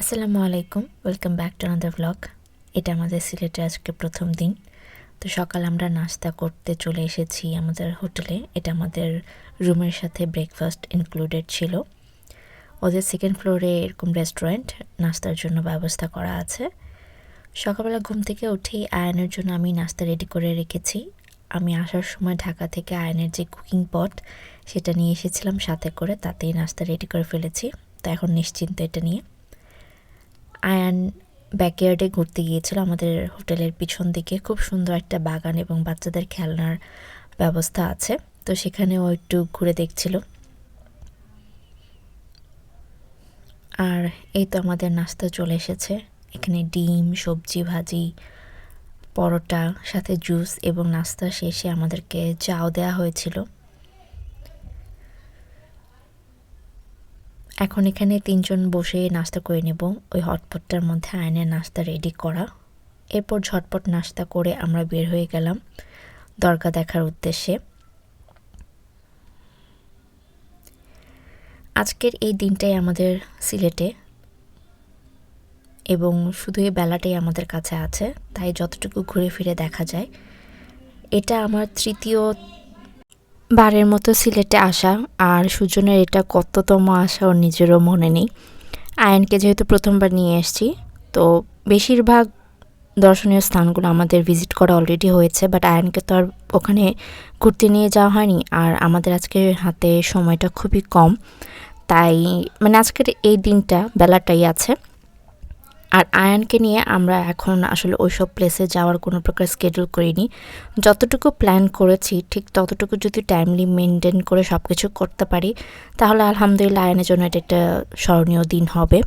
আসসালামু আলাইকুম welcome back to another blog এটা আমাদের সিলেটে আজকে প্রথম দিন। তো সকাল আমরা নাস্তা করতে চলে এসেছি আমাদের হোটেলে। এটা আমাদের রুমের সাথে ব্রেকফাস্ট ইনক্লুডেড ছিল। ওদের সেকেন্ড ফ্লোরে এরকম রেস্টুরেন্ট নাস্তার জন্য ব্যবস্থা করা আছে। সকালবেলা ঘুম থেকে উঠেই আয়নের জন্য আমি নাস্তা রেডি করে রেখেছি। আমি আসার সময় ঢাকা থেকে আয়নের যে কুকিং পট সেটা নিয়ে এসেছিলাম সাথে করে, তাতেই নাস্তা রেডি করে ফেলেছি। তো এখন নিশ্চিন্ত এটা নিয়ে আয়ান ব্যাকয়ার্ডে ঘুরতে গিয়েছিল আমাদের হোটেলের পিছন দিকে। খুব সুন্দর একটা বাগান এবং বাচ্চাদের খেলনার ব্যবস্থা আছে। তো সেখানে ও একটু ঘুরে দেখছিল। আর এই তো আমাদের নাস্তা চলে এসেছে। এখানে ডিম, সবজি, ভাজি, পরোটা, সাথে জুস এবং নাস্তা শেষে আমাদেরকে চাও দেওয়া হয়েছিল। এখন এখানে তিনজন বসে নাস্তা করে নেব। ওই হটপটটার মধ্যে আয়নের নাস্তা রেডি করা। এরপর ঝটপট নাস্তা করে আমরা বের হয়ে গেলাম দরগা দেখার উদ্দেশ্যে। আজকের এই দিনটাই আমাদের সিলেটে এবং শুধু এই বেলাটাই আমাদের কাছে আছে, তাই যতটুকু ঘুরে ফিরে দেখা যায়। এটা আমার তৃতীয় বারের মতো সিলেটে আসা, আর সুজনের এটা কততম আসা ওর নিজেরও মনে নেই। আয়নকে যেহেতু প্রথমবার নিয়ে এসেছি, তো বেশিরভাগ দর্শনীয় স্থানগুলো আমাদের ভিজিট করা অলরেডি হয়েছে বাট আয়নকে তো আর ওখানে ঘুরতে নিয়ে যাওয়া হয়নি, আর আমাদের আজকে হাতে সময়টা খুবই কম। তাই মানে আজকের এই দিনটা, বেলাটাই আছে। আর আয়ানকে নিয়ে আমরা এখন আসলে ওইসব প্লেসে যাওয়ার কোনো প্রকার স্কেডিউল করিনি। যতটুকু প্ল্যান করেছি, ঠিক ততটুকু যদি টাইমলি মেনটেন করে সব কিছু করতে পারি, তাহলে আলহামদুলিল্লাহ আয়নের জন্য এটা একটা স্মরণীয় দিন হবে।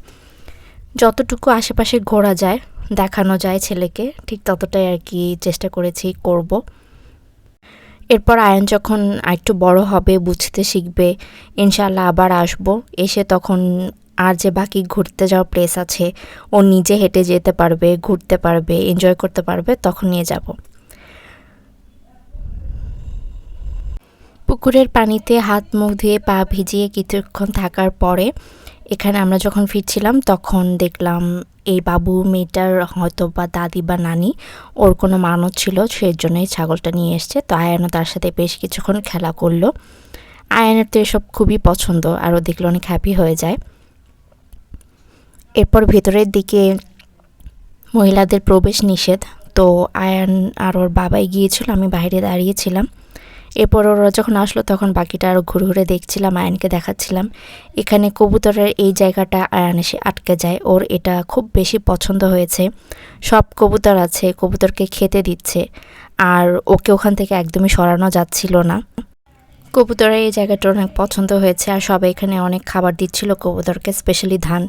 যতটুকু আশেপাশে ঘোরা যায়, দেখানো যায় ছেলেকে, ঠিক ততটাই আর কি চেষ্টা করেছি করব। এরপর আয়ন যখন একটু বড় হবে, বুঝতে শিখবে ইনশাল্লাহ আবার আসব। এসে তখন আর যে বাকি ঘুরতে যাওয়া প্লেস আছে, ও নিজে হেঁটে যেতে পারবে, ঘুরতে পারবে এনজয় করতে পারবে, তখন নিয়ে যাব। পুকুরের পানিতে হাত মুখ ধুয়ে পা ভিজিয়ে কিছুক্ষণ থাকার পরে, এখানে আমরা যখন ফিরছিলাম, তখন দেখলাম এই বাবু মেয়েটার হয়তো বা দাদি বা নানি, ওর কোনো মানত ছিল সেই জন্যই ছাগলটা নিয়ে এসছে। তো আয়ানও তার সাথে বেশ কিছুক্ষণ খেলা করল। আয়ানের তো এসব খুবই পছন্দ, আর ও দেখলে অনেক হ্যাপি হয়ে যায়। এরপর ভেতরের দিকে মহিলাদের প্রবেশ নিষেধ। তো আয়ান আর ওর বাবাই গিয়েছিল, আমি বাইরে দাঁড়িয়েছিলাম। এরপর ওরা যখন আসলো, তখন বাকিটা আরও ঘুরে ঘুরে দেখছিলাম, আয়নকে দেখাচ্ছিলাম। এখানে কবুতরের এই জায়গাটা আয়ান এসে আটকে যায়। ওর এটা খুব বেশি পছন্দ হয়েছে। সব কবুতর আছে, কবুতরকে খেতে দিচ্ছে। আর ওকে ওখান থেকে একদমই সরানো যাচ্ছিল না। কবুতরের এই জায়গাটা অনেক পছন্দ হয়েছে, আর সবাই এখানে অনেক খাবার দিচ্ছিল কবুতরকে স্পেশালি ধান।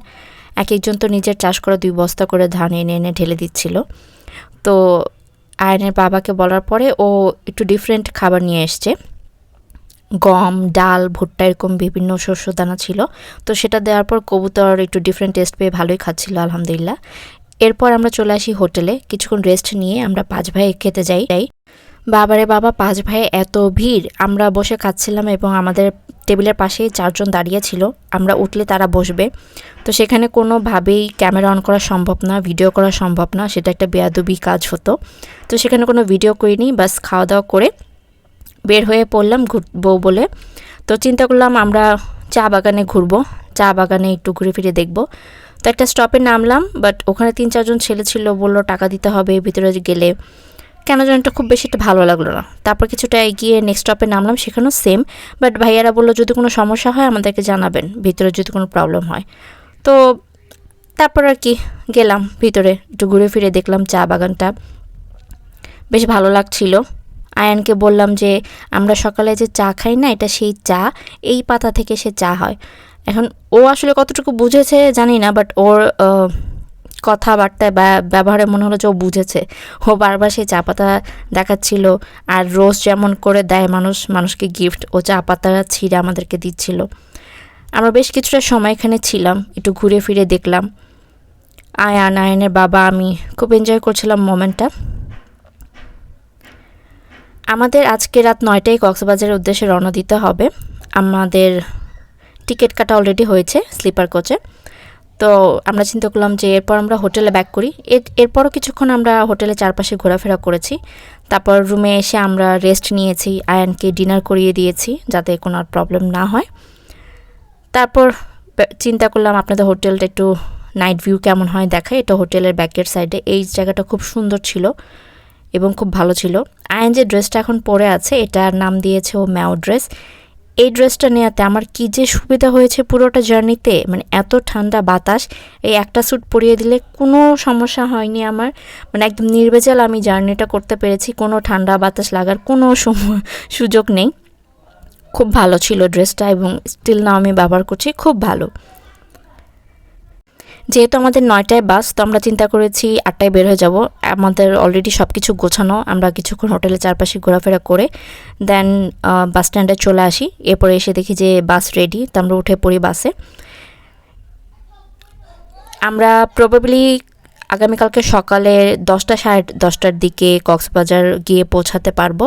এক একজন তো নিজের চাষ করা দুই বস্তা করে ধান এনে এনে ঢেলে দিচ্ছিল। তো আয়নের বাবাকে বলার পরে ও একটু ডিফারেন্ট খাবার নিয়ে এসছে। গম, ডাল, ভুট্টা এরকম বিভিন্ন শস্য দানা ছিল। তো সেটা দেওয়ার পর কবুতর একটু ডিফারেন্ট টেস্ট পেয়ে ভালোই খাচ্ছিল, আলহামদুলিল্লাহ। এরপর আমরা চলে আসি হোটেলে। কিছুক্ষণ রেস্ট নিয়ে আমরা পাঁচ ভাই খেতে যাই। বাবারে বাবা, পাঁচ ভাই, এত ভিড়। আমরা বসে খাচ্ছিলাম এবং আমাদের টেবিলের পাশেই চারজন দাঁড়িয়ে ছিল। আমরা উঠলে তারা বসবে। তো সেখানে কোনোভাবেই ক্যামেরা অন করা সম্ভব না, ভিডিও করা সম্ভব না। সেটা একটা বেয়াদবি কাজ হতো। তো সেখানে কোনো ভিডিও করিনি, বাস খাওয়া দাওয়া করে বের হয়ে পড়লাম ঘুরবো বলে। তো চিন্তা করলাম আমরা চা বাগানে ঘুরবো। চা বাগানে একটু ঘুরে ফিরে দেখব। তো একটা স্টপে নামলাম বাট ওখানে তিন চারজন ছেলে ছিল, বলল টাকা দিতে হবে, ভিতরে গেলে কেন যেন খুব বেশি একটা ভালো লাগল না। তারপর কিছুটা এগিয়ে নেক্সট স্টপে নামলাম, সেখানেও সেম বাট ভাইয়ারা বলল, যদি কোনো সমস্যা হয়, আমাদেরকে জানাবেন, ভিতরে যদি কোনো প্রবলেম হয়। তো তারপর আর কি, গেলাম ভিতরে, একটু ঘুরে ফিরে দেখলাম চা বাগানটা। বেশ ভালো লাগছিল। আয়ানকে বললাম যে, আমরা সকালে যে চা খাই না, এটা সেই চা, এই পাতা থেকে সে চা হয়। এখন ও আসলে কতটুকু বুঝেছে জানি না বাট ওর কথাবার্তায় বা ব্যবহারে মনে হলো যে ও বুঝেছে। ও বারবার সেই চা পাতা দেখাচ্ছিল আর রোজ যেমন করে দেয় মানুষ, মানুষকে গিফট ও চা পাতা ছিঁড়ে আমাদেরকে দিচ্ছিল। আমরা বেশ কিছুটা সময় এখানে ছিলাম, একটু ঘুরে ফিরে দেখলাম। আয়ান আয়নের বাবা, আমি খুব এনজয় করছিলাম মোমেন্টটা আমাদের আজকে রাত নয়টায় কক্সবাজারের উদ্দেশ্যে রওনা দিতে হবে। আমাদের টিকিট কাটা অলরেডি হয়েছে স্লিপার কোচে তো আমরা চিন্তা করলাম যে এরপর আমরা হোটেলে ব্যাক করি। এরপরও কিছুক্ষণ আমরা হোটেলে চারপাশে ঘোরাফেরা করেছি। তারপর রুমে এসে আমরা রেস্ট নিয়েছি, আয়ানকে ডিনার করিয়ে দিয়েছি যাতে কোনো আর প্রবলেম না হয়। তারপর চিন্তা করলাম আপনাদের হোটেলটা একটু নাইট ভিউ কেমন হয় দেখায় এটা হোটেলের ব্যাকের সাইডে এই জায়গাটা খুব সুন্দর ছিল এবং খুব ভালো ছিল। আয়ন যে ড্রেসটা এখন পরে আছে, এটার নাম দিয়েছে ও ম্যাও ড্রেস এই ড্রেসটা নেওয়াতে আমার কি যে সুবিধা হয়েছে পুরোটা জার্নিতে? মানে এত ঠান্ডা বাতাস, এই একটা স্যুট পরিয়ে দিলে কোনো সমস্যা হয়নি আমার। মানে একদম নির্বেজাল আমি জার্নিটা করতে পেরেছি, কোনো ঠান্ডা বাতাস লাগার কোনো সুযোগ নেই। খুব ভালো ছিল ড্রেসটা এবং স্টিল নাও আমি ব্যবহার করছি, খুব ভালো। যেহেতু আমাদের নয়টায় বাস, তো আমরা চিন্তা করেছি আটটায় বের হয়ে যাব। আমাদের অলরেডি সব কিছু গোছানো, আমরা কিছুক্ষণ হোটেলের চারপাশে ঘোরাফেরা করে দেন বাস স্ট্যান্ডে চলে আসি। এরপরে এসে দেখি যে বাস রেডি তো আমরা উঠে পড়ি বাসে আমরা প্রবাবলি আগামীকালকে সকালে দশটা সাড়ে দশটার দিকে কক্সবাজার গিয়ে পৌঁছাতে পারব।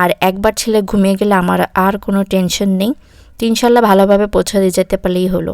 আর একবার ছেলে ঘুমিয়ে গেলে আমার আর কোনো টেনশন নেই। তো ইনশাল্লাহ ভালোভাবে পৌঁছাতে যেতে পারলেই হলো।